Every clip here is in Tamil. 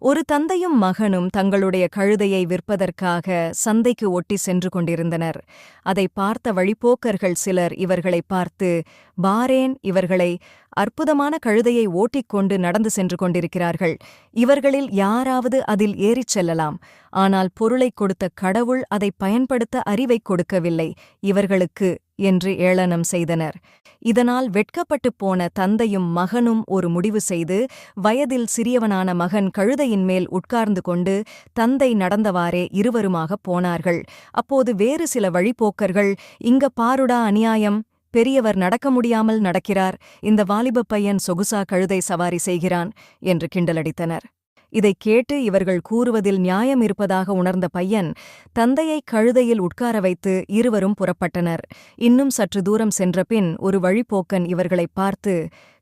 ஒரு தந்தையும் மகனும் தங்களுடைய கழுதையை விற்பதற்காக சந்தைக்கு ஒட்டி சென்று கொண்டிருந்தனர். அதை பார்த்த வழிப்போக்கர்கள் சிலர் இவர்களை பார்த்து பாரேன் இவர்களை அற்புதமான கழுதையை ஓட்டிக்கொண்டு நடந்து சென்று கொண்டிருக்கிறார்கள். இவர்களில் யாராவது அதில் ஏறிச் செல்லலாம். ஆனால் பொருளைக் கொடுத்த கடவுள் அதை பயன்படுத்த அறிவைக் கொடுக்கவில்லை. இவர்களுக்கு என்று ஏளனம் செய்தனர். இதனால் வெட்கப்பட்டுப் போன தந்தையும் மகனும் ஒரு முடிவு செய்து வயதில் சிறியவனான மகன் கழுதையின் மேல் உட்கார்ந்து கொண்டு தந்தை நடந்தவாறே இருவருமாகப் போனார்கள். அப்போது வேறு சில வழிப்போக்கர்கள் இங்க பாருடா அநியாயம் பெரியவர் நடக்க முடியாமல் நடக்கிறார் இந்த வாலிபப் பையன் சொகுசா கழுதை சவாரி செய்கிறான் என்று கிண்டலடித்தனர். இதைக் கேட்டு இவர்கள் கூறுவதில் நியாயம் இருப்பதாக உணர்ந்த பையன் தந்தையை கழுதையில் உட்கார வைத்து இருவரும் புறப்பட்டனர். இன்னும் சற்று தூரம் சென்றபின் ஒரு வழிப்போக்கன் இவர்களைப் பார்த்து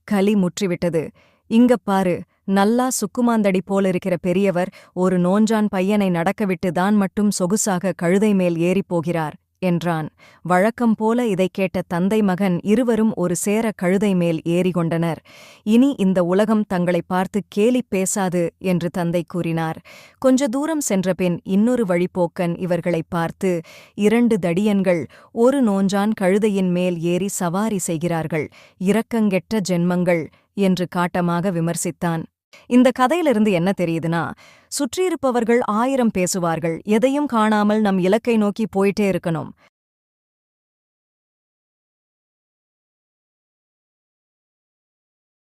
களி முற்றிவிட்டது. இங்கப் பாரு நல்லா சுக்குமாந்தடி போலிருக்கிற பெரியவர் ஒரு நோஞ்சான் பையனை நடக்கவிட்டு தான் மட்டும் சொகுசாக கழுதை மேல் ஏறிப் போகிறார். என்றான். வழக்கம் போல இதைக் கேட்ட தந்தை மகன் இருவரும் ஒரு சேர கழுதை மேல் ஏறிகொண்டனர் இனி இந்த உலகம் தங்களை பார்த்து கேலிப் பேசாது என்று தந்தை கூறினார். கொஞ்ச தூரம் சென்றபின் இன்னொரு வழிப்போக்கன் இவர்களைப் பார்த்து இரண்டு தடியன்கள் ஒரு நோஞ்சான் கழுதையின் மேல் ஏறி சவாரி செய்கிறார்கள். இரக்கங்கெட்ட ஜென்மங்கள் என்று காட்டமாக விமர்சித்தான். இந்த கதையிலிருந்து என்ன தெரியுதுன்னா சுற்றியிருப்பவர்கள் ஆயிரம் பேசுவார்கள் எதையும் காணாமல் நம் இலக்கை நோக்கி போயிட்டே இருக்கணும்.